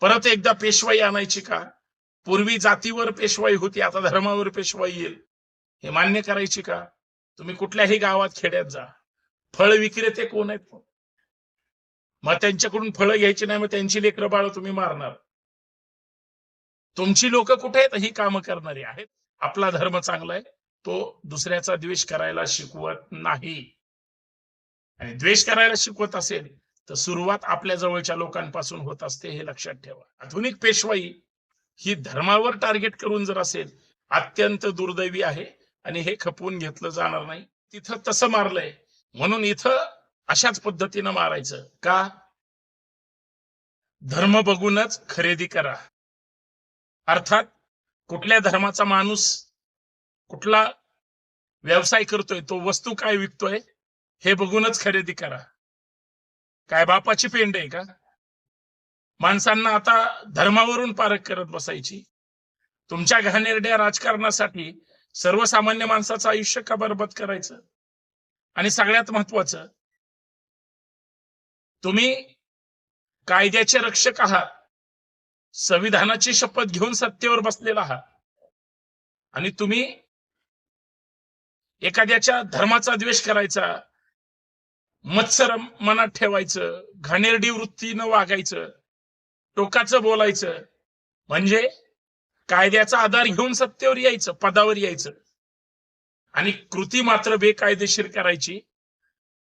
परत एकदा पेशवाई आणायची का? पूर्वी जातीवर पेशवाई होती आता धर्मावर पेशवाई येईल. हे मान्य करायची का? तुम्ही कुठल्याही गावात खेड्यात जा. फळ विक्रेते कोण आहेत? मग त्यांच्याकडून फळं घ्यायची नाही मग त्यांची लेकरं बाळ तुम्ही मारणार. तुमची लोक कुठे आहेत? ही कामं करणारी आहेत. आपला धर्म चांगला आहे. तो दुसऱ्याचा द्वेष करायला शिकवत नाही. आणि द्वेष करायला शिकवत असेल तर सुरुवात आपल्या जवळच्या लोकांपासून होत असते हे लक्षात ठेवा. आधुनिक पेशवाई ही धर्मावर टार्गेट करून जर असेल अत्यंत दुर्दैवी आहे आणि हे खपवून घेतलं जाणार नाही. तिथं तसं मारलंय. म्हणून इथं अशाच पद्धतीनं मारायचं. का? धर्म बघूनच खरेदी करा. अर्थात कुठल्या धर्माचा माणूस कुठला व्यवसाय करतोय तो वस्तू काय विकतोय हे बघूनच खरेदी करा. काय बापाची पेंड आहे का? माणसांना आता धर्मावरून पारख करत बसायची. तुमच्या घाणेरड्या राजकारणासाठी सर्वसामान्य माणसाचं आयुष्य का बरबाद करायचं? आणि सगळ्यात महत्वाचं तुम्ही कायद्याचे रक्षक आहात. संविधानाची शपथ घेऊन सत्तेवर बसलेला आहात. आणि तुम्ही एखाद्याच्या धर्माचा द्वेष करायचा मत्सर मनात ठेवायचं घाणेरडी वृत्तीनं वागायचं टोकाचं बोलायचं. म्हणजे कायद्याचा आधार घेऊन सत्तेवर यायचं पदावर यायचं. आणि कृती मात्र बेकायदेशीर करायची.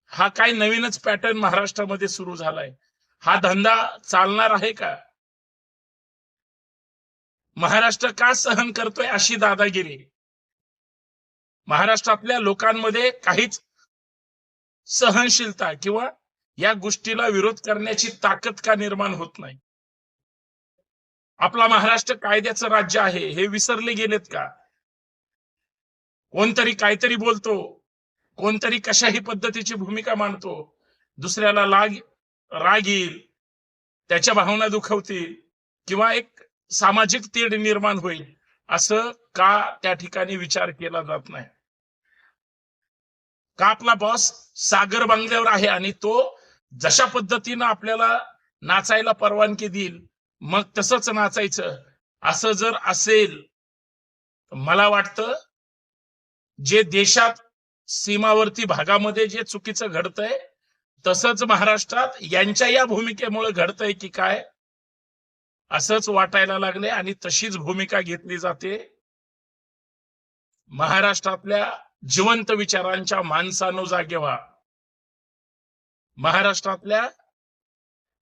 हा काय नवीनच पॅटर्न महाराष्ट्रामध्ये सुरू झालाय. हा धंदा चालणार आहे का? महाराष्ट्र का सहन करतोय अशी दादागिरी? महाराष्ट्रातल्या लोकांमध्ये काहीच सहनशीलता किंवा या गोष्टीला विरोध करण्याची ताकद का निर्माण होत नाही? आपला महाराष्ट्र कायद्याचं राज्य आहे हे विसरले गेलेत का? कोणतरी काहीतरी बोलतो कोणतरी कशाही पद्धतीची भूमिका मांडतो दुसऱ्याला लाग राग येईल त्याच्या भावना दुखवतील किंवा एक सामाजिक तीड निर्माण होईल असं का त्या ठिकाणी विचार केला जात नाही? का आपला बॉस सागर बांगल्यावर आहे आणि तो जशा पद्धतीनं आपल्याला नाचायला परवानगी देईल मग तसंच नाचायचं. असं जर असेल मला वाटतं जे देशात सीमावर्ती भागामध्ये जे चुकीचं घडतंय तसंच महाराष्ट्रात यांच्या या भूमिकेमुळे घडतंय की काय असंच वाटायला लागले आणि तशीच भूमिका घेतली जाते. महाराष्ट्रातल्या जिवंत विचारांच्या माणसानो जागे व्हा. महाराष्ट्रातल्या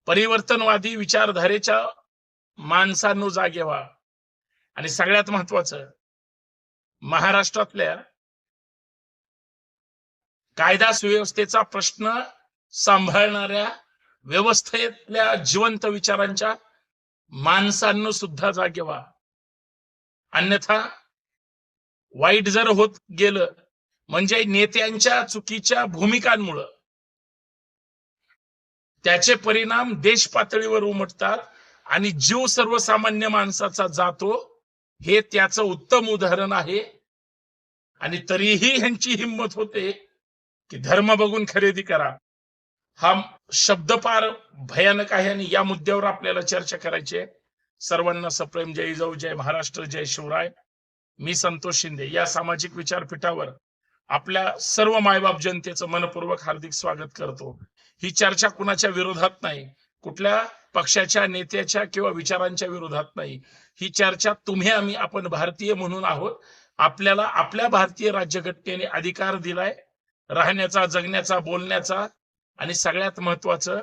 परिवर्तनवादी विचारधारेच्या माणसांनो जागे व्हा. आणि सगळ्यात महत्वाचं महाराष्ट्रातल्या कायदा सुव्यवस्थेचा प्रश्न सांभाळणाऱ्या व्यवस्थेतल्या जिवंत विचारांच्या माणसांनो सुद्धा जागे व्हा. अन्यथा वाईट जर होत गेलं म्हणजे नेत्यांच्या चुकीच्या भूमिकांमुळं. त्याचे परिणाम देश पातळीवर उमटतात आणि जीव सर्वसामान्य माणसाचा जातो हे त्याचं उत्तम उदाहरण आहे. आणि तरीही ह्यांची हिंमत होते की धर्म बघून खरेदी करा. हा शब्द फार भयानक आहे आणि या मुद्द्यावर आपल्याला चर्चा करायची आहे. सर्वांना सप्रेम जय जाऊ जय महाराष्ट्र जय शिवराय. मी संतोष शिंदे या सामाजिक विचारपीठावर आपल्या सर्व मायबाप जनतेचं मनपूर्वक हार्दिक स्वागत करतो. ही चर्चा कुणाच्या विरोधात नाही कुठल्या पक्षाच्या नेत्याच्या किंवा विचारांच्या विरोधात नाही. ही चर्चा तुम्ही आम्ही आपण भारतीय म्हणून आहोत. आपल्याला आपल्या भारतीय राज्यघटनेने अधिकार दिलाय राहण्याचा जगण्याचा बोलण्याचा आणि सगळ्यात महत्वाचं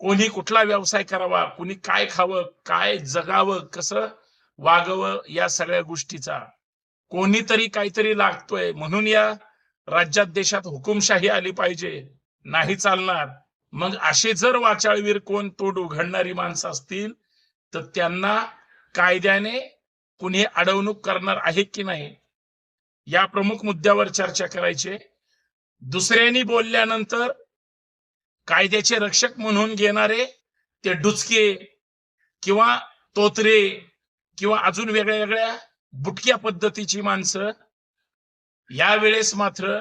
कोणी कुठला व्यवसाय करावा कोणी काय खावं काय जगावं कसं वागावं या सगळ्या गोष्टीचा कोणीतरी काहीतरी लागतोय. म्हणून या राज्यात देशात हुकुमशाही आली पाहिजे. नाही चालणार. मग असे जर वाचाळवीर कोण तोड उघडणारी माणसं असतील तर त्यांना कायद्याने कुणी अडवणूक करणार आहे की नाही? या प्रमुख मुद्द्यावर चर्चा करायची. दुसऱ्यांनी बोलल्यानंतर कायद्याचे रक्षक म्हणून घेणारे ते डुचके किंवा तोतरे किंवा अजून वेगळ्या वेगळ्या बुटक्या पद्धतीची माणसं यावेळेस मात्र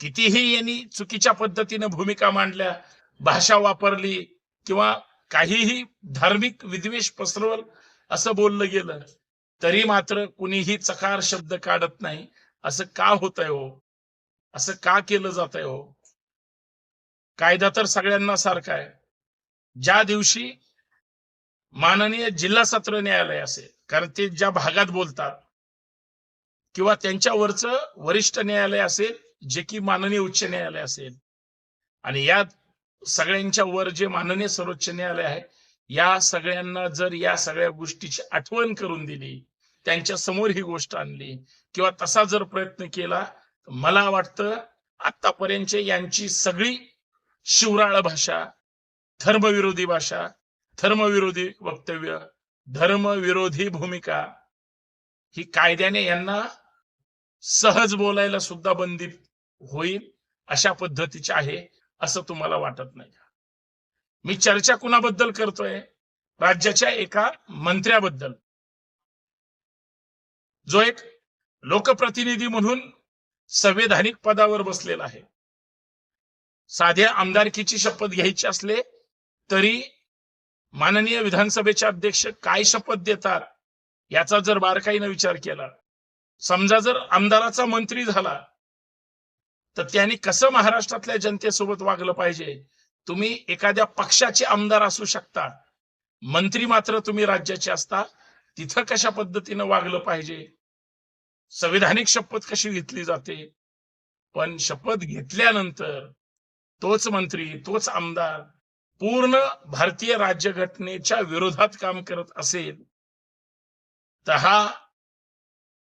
कितीही यांनी चुकीच्या पद्धतीनं भूमिका मांडल्या भाषा वापरली किंवा काहीही धार्मिक विद्वेष पसरवल असं बोललं गेलं तरी मात्र कुणीही चकार शब्द काढत नाही. असं का होत आहे हो? असं का केलं जात आहे हो? कायदा तर सगळ्यांना सारखा आहे. ज्या दिवशी माननीय जिल्हा सत्र न्यायालय असेल कारण ते ज्या भागात बोलतात किंवा त्यांच्यावरचं वरिष्ठ न्यायालय असेल जे की माननीय उच्च न्यायालय असेल आणि या सगळ्यांच्या वर जे माननीय सर्वोच्च न्यायालय आहे या सगळ्यांना जर या सगळ्या गोष्टीची आठवण करून दिली त्यांच्यासमोर ही गोष्ट आणली किंवा तसा जर प्रयत्न केला तर मला वाटतं आतापर्यंत यांची सगळी शिवराळ भाषा धर्मविरोधी भाषा धर्मविरोधी वक्तव्य धर्मविरोधी भूमिका ही कायद्याने यांना सहज बोलायला सुद्धा बंदी होईल अशा पद्धतीची आहे असं तुम्हाला वाटत नाही मी चर्चा कुणाबद्दल करतोय? राज्याच्या एका मंत्र्याबद्दल. जो एक लोकप्रतिनिधी म्हणून संवैधानिक पदावर बसलेला आहे. साध्या आमदारकीची शपथ घ्यायची असले तरी माननीय विधानसभेचे अध्यक्ष काय शपथ देतात याचा जर बारकाईनं विचार केला समजा जर आमदाराचा मंत्री झाला तर त्यांनी कसं महाराष्ट्रातल्या जनतेसोबत वागलं पाहिजे? तुम्ही एखाद्या पक्षाचे आमदार असू शकता मंत्री मात्र तुम्ही राज्याचे असता तिथं कशा पद्धतीनं वागलं पाहिजे? संविधानिक शपथ कशी घेतली जाते? पण शपथ घेतल्यानंतर तोच मंत्री तोच आमदार पूर्ण भारतीय राज्यघटनेच्या विरोधात काम करत असेल तर हा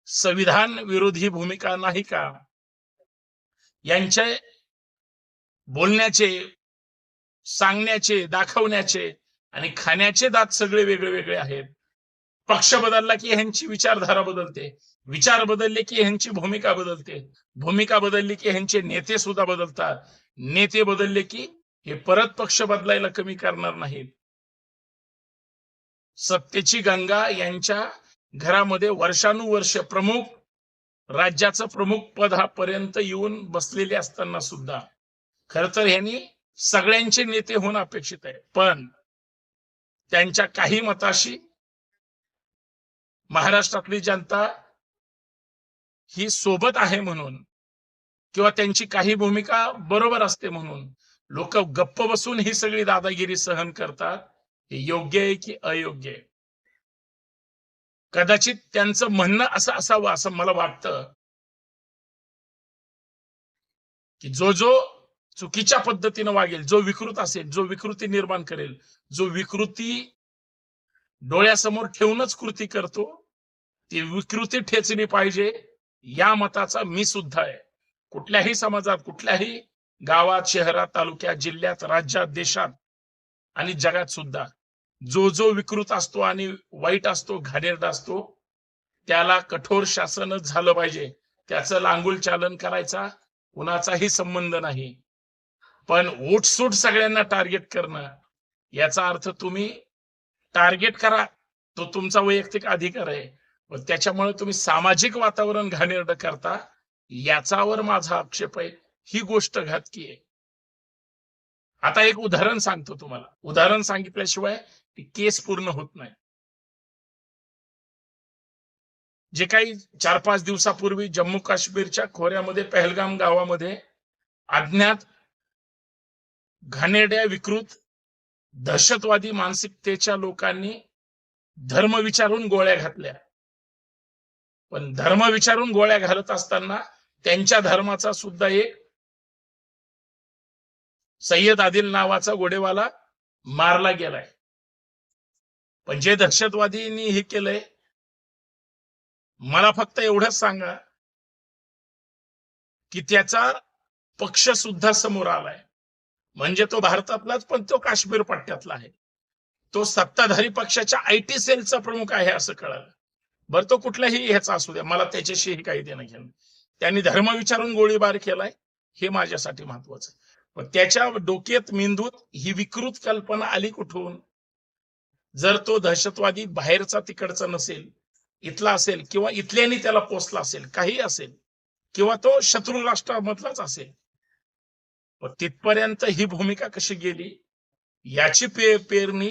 संविधान विरोधी भूमिका नाही का? यांचे बोलण्याचे सांगण्याचे दाखवण्याचे आणि खाण्याचे दात सगळे वेगळे वेगळे आहेत. पक्ष बदलला की ह्यांची विचारधारा बदलते विचार बदलले की ह्यांची भूमिका बदलते भूमिका बदलली की ह्यांचे नेते सुद्धा बदलतात नेते बदलले की हे परत पक्ष बदलायला कमी करणार नाहीत. सत्तेची गंगा यांच्या घरामध्ये वर्षानुवर्ष प्रमुख राज्याचं प्रमुख पद हा पर्यंत येऊन बसलेले असताना सुद्धा. खर तर ह्यांनी सगळ्यांचे नेते होणं अपेक्षित आहे. पण त्यांच्या काही मताशी महाराष्ट्रातली जनता ही सोबत आहे म्हणून किंवा त्यांची काही भूमिका बरोबर असते म्हणून लोक गप्प बसून ही सगळी दादागिरी सहन करतात. हे योग्य आहे की अयोग्य आहे? कदाचित त्यांचं म्हणणं असं असावं असं मला वाटतं की जो जो चुकीच्या पद्धतीनं वागेल जो विकृत असेल जो विकृती निर्माण करेल जो विकृती डोळ्यासमोर ठेवूनच कृती करतो ती विकृती ठेचली पाहिजे या मताचा मी सुद्धा आहे. कुठल्याही समाजात कुठल्याही गावात शहरात तालुक्यात जिल्ह्यात राज्यात देशात आणि जगात सुद्धा जो जो विकृत असतो आणि वाईट असतो घाणेरडा असतो त्याला कठोर शासनच झालं पाहिजे. त्याचं लांगुल चालन करायचा कुणाचाही संबंध नाही. पण उठसूट सगळ्यांना टार्गेट करणं याचा अर्थ तुम्ही टार्गेट करा. तो तुमचा वैयक्तिक अधिकार आहे. त्याच्यामुळे तुम्ही सामाजिक वातावरण घाणेरडं करता याचावर माझा आक्षेप आहे. ही गोष्ट घातकी आहे. आता एक उदाहरण सांगतो तुम्हाला. उदाहरण सांगितल्याशिवाय ती केस पूर्ण होत नाही. जे काही चार पाच दिवसापूर्वी जम्मू काश्मीरच्या खोऱ्यामध्ये पहलगाम गावामध्ये अज्ञात घाणेड्या विकृत दहशतवादी मानसिकतेच्या लोकांनी धर्म विचारून गोळ्या घातल्या. पण धर्म विचारून गोळ्या घालत असताना त्यांच्या धर्माचा सुद्धा एक सय्यद आदिल नावाचा गोडेवाला मारला गेलाय. पण जे दहशतवादींनी हे केलंय मला फक्त एवढंच सांगा की त्याचा पक्ष सुद्धा समोर आलाय. म्हणजे तो भारतातलाच पण तो काश्मीर पट्ट्यातला आहे. तो सत्ताधारी पक्षाच्या आय टी सेलचा प्रमुख आहे असं कळालं. बरं तो कुठल्याही ह्याचा असू द्या मला त्याच्याशीही काही देणं घेणं. त्यांनी धर्म विचारून गोळीबार केलाय हे माझ्यासाठी महत्वाचं आहे. त्याच्या डोक्यात मेंदूत ही विकृत कल्पना आली कुठून? जर तो दहशतवादी बाहेरचा तिकडचा नसेल इथला असेल किंवा इथल्यानी त्याला पोचला असेल काही असेल किंवा तो शत्रू राष्ट्रामधलाच असेल तिथपर्यंत ही भूमिका कशी गेली? याची पे पेरणी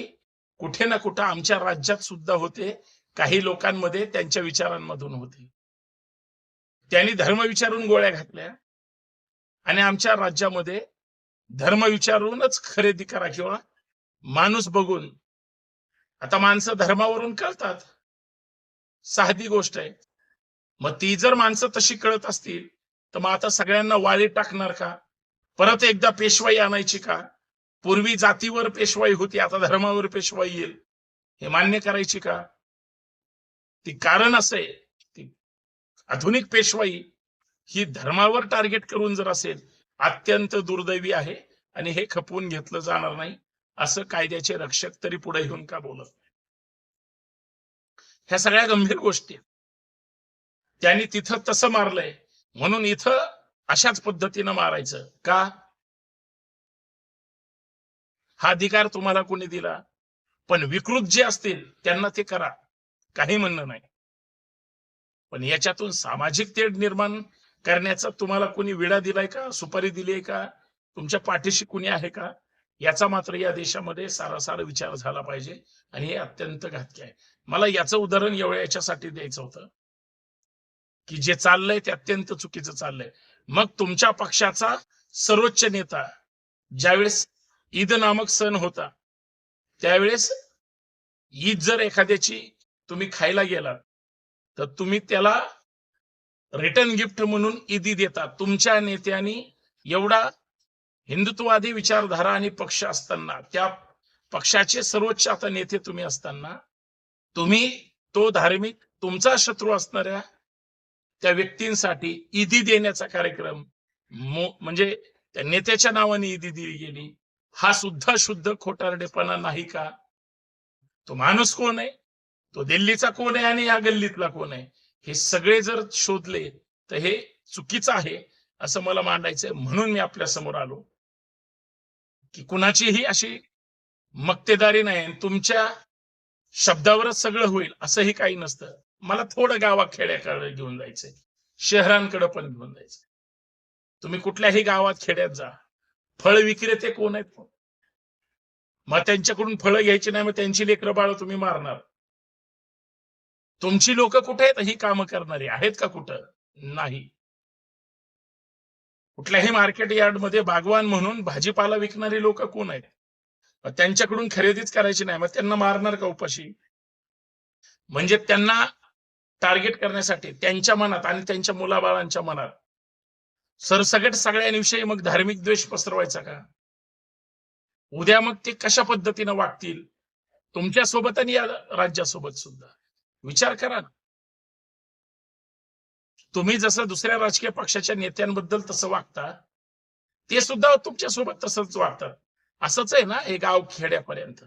कुठे ना कुठे आमच्या राज्यात सुद्धा होते काही लोकांमध्ये त्यांच्या विचारांमधून होते. त्यांनी धर्म विचारून गोळ्या घातल्या आणि आमच्या राज्यामध्ये धर्म विचारूनच खरेदी करा किंवा माणूस बघून. आता माणसं धर्मावरून कळतात. साधी गोष्ट आहे. मग ती जर माणसं तशी कळत असतील तर मग आता सगळ्यांना वाळी टाकणार का? परत एकदा पेशवाई आणायची का? पूर्वी जातीवर पेशवाई होती आता धर्मावर पेशवाई येईल. हे मान्य करायची का? ती कारण असे आहे. ती आधुनिक पेशवाई ही धर्मावर टार्गेट करून जर असेल अत्यंत दुर्दैवी आहे आणि हे खपवून घेतलं जाणार नाही. असं कायद्याचे रक्षक तरी पुढे येऊन का बोलत नाही? ह्या सगळ्या गंभीर गोष्टी आहेत. त्यांनी तिथं तसं मारलंय. म्हणून इथं अशाच पद्धतीनं मारायचं. का? हा अधिकार तुम्हाला कोणी दिला? पण विकृत जे असतील त्यांना ते करा. काही म्हणणं नाही. पण याच्यातून सामाजिक तेढ निर्माण करण्याचा तुम्हाला कोणी विडा दिलाय का? सुपारी दिली आहे का? तुमच्या पाठीशी कुणी आहे का? याचा मात्र या देशामध्ये सारासार विचार झाला पाहिजे आणि हे अत्यंत घातके आहे. मला याचं उदाहरण एवढ्या याच्यासाठी द्यायचं होतं की जे चाललंय ते अत्यंत चुकीचं चाललंय. मग तुमच्या पक्षाचा सर्वोच्च नेता ज्यावेळेस ईद नामक सण होता त्यावेळेस ईद जर एखाद्याची तुम्ही खायला गेलात तर तुम्ही त्याला रिटर्न गिफ्ट म्हणून ईदी देतात. तुमच्या नेत्यांनी एवढा हिंदुत्ववादी विचारधारा आणि पक्ष असताना त्या पक्षाचे सर्वोच्च आता नेते तुम्ही असताना तुम्ही तो धार्मिक तुमचा शत्रू असणाऱ्या त्या व्यक्तींसाठी ईदी देण्याचा कार्यक्रम मो- म्हणजे त्या नेत्याच्या नावाने ईदी दिली गेली. हा सुद्धा शुद्ध खोटारडेपणा नाही का? तो माणूस कोण आहे? तो दिल्लीचा कोण आहे आणि या गल्लीतला कोण आहे? हे सगळे जर शोधले तर हे चुकीचं आहे असं मला मांडायचंय. म्हणून मी आपल्यासमोर आलो. की कुणाचीही अशी मक्तेदारी नाही आणि तुमच्या शब्दावरच सगळं होईल असंही काही नसतं. मला थोडं गावा खेड्याकडे घेऊन जायचंय. शहरांकडे पण घेऊन जायचंय. तुम्ही कुठल्याही गावात खेड्यात जा. फळ विक्रेते कोण आहेत? मग त्यांच्याकडून फळं घ्यायची नाही मग त्यांची लेकरं बाळ तुम्ही मारणार. तुमची लोक कुठे आहेत? ही कामं करणारी आहेत का कुठं? नाही. कुठल्याही मार्केट यार्डमध्ये बागवान म्हणून भाजीपाला विकणारी लोक कोण आहेत? त्यांच्याकडून खरेदीच करायची नाही मग त्यांना मारणार का उपाशी? म्हणजे त्यांना टार्गेट करण्यासाठी त्यांच्या मनात आणि त्यांच्या मुलाबाळांच्या मनात सरसगट सगळ्यांविषयी मग धार्मिक द्वेष पसरवायचा का? उद्या मग ते कशा पद्धतीनं वागतील? तुमच्यासोबत आणि या राज्यासोबत सुद्धा. विचार करा. तुम्ही जसं दुसऱ्या राजकीय पक्षाच्या नेत्यांबद्दल तसं वागता ते सुद्धा तुमच्यासोबत तसंच वागतात. असंच आहे ना हे गाव खेड्यापर्यंत.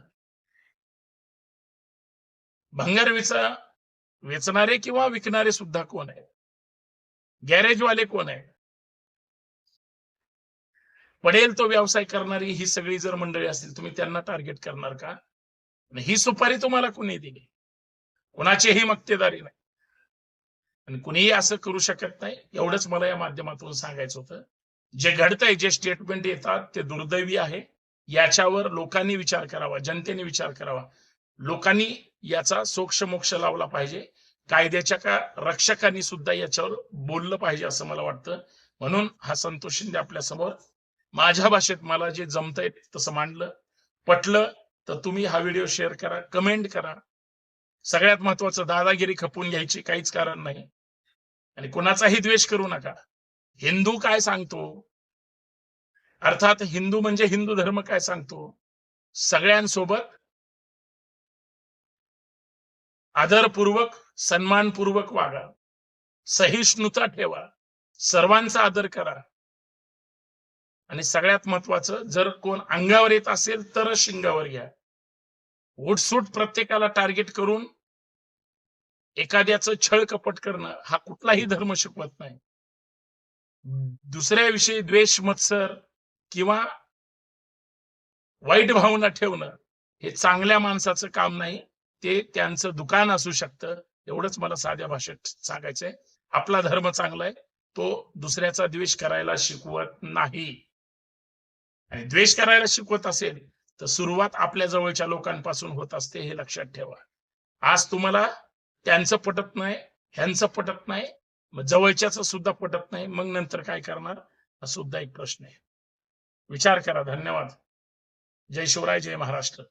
भंगार वेचा वेचणारे किंवा विकणारे सुद्धा कोण आहेत? गॅरेजवाले कोण आहेत? पडेल तो व्यवसाय करणारी ही सगळी जर मंडळी असतील तुम्ही त्यांना टार्गेट करणार का? ही सुपारी तुम्हाला कुणी दिली? कुणाचीही मक्तेदारी नाही. आणि कुणीही असं करू शकत नाही एवढंच मला या माध्यमातून सांगायचं होतं. जे घडतंय जे स्टेटमेंट येतात ते दुर्दैवी आहे. याच्यावर लोकांनी विचार करावा जनतेने विचार करावा. लोकांनी याचा सोक्ष मोक्ष लावला पाहिजे. कायद्याच्या का रक्षकांनी सुद्धा याच्यावर बोललं पाहिजे असं मला वाटतं. म्हणून हा संतोष शिंदे आपल्यासमोर माझ्या भाषेत मला जे जमतंय तसं मांडलं. पटलं तर तुम्ही हा व्हिडिओ शेअर करा कमेंट करा. सगळ्यात महत्वाचं दादागिरी खपून घ्यायची काहीच कारण नाही. आणि कोणाचाही द्वेष करू नका. हिंदू काय सांगतो? अर्थात हिंदू म्हणजे हिंदू धर्म काय सांगतो? सगळ्यांसोबत आदरपूर्वक सन्मानपूर्वक वागा. सहिष्णुता ठेवा. सर्वांचा आदर करा. आणि सगळ्यात महत्वाचं जर कोण अंगावर येत असेल तर शिंगावर घ्या. उठसूट प्रत्येकाला टार्गेट करून एखाद्याचं छळ कपट करणं हा कुठलाही धर्म शिकवत नाही. दुसऱ्याविषयी द्वेष मत्सर किंवा वाईट भावना ठेवणं हे चांगल्या माणसाचं काम नाही. ते त्यांचं दुकान असू शकतं. एवढंच मला साध्या भाषेत सांगायचंय. आपला धर्म चांगला आहे तो दुसऱ्याचा द्वेष करायला शिकवत नाही. आणि द्वेष करायला शिकवत असेल तर सुरुवात आपल्या जवळच्या लोकांपासून होत असते हे लक्षात ठेवा. आज तुम्हाला त्यांचं पटत नाही ह्यांचं पटत नाही मग जवळच्याच सुद्धा पटत नाही मग नंतर काय करणार? हा सुद्धा एक प्रश्न आहे. विचार करा. धन्यवाद. जय शिवराय जय महाराष्ट्र.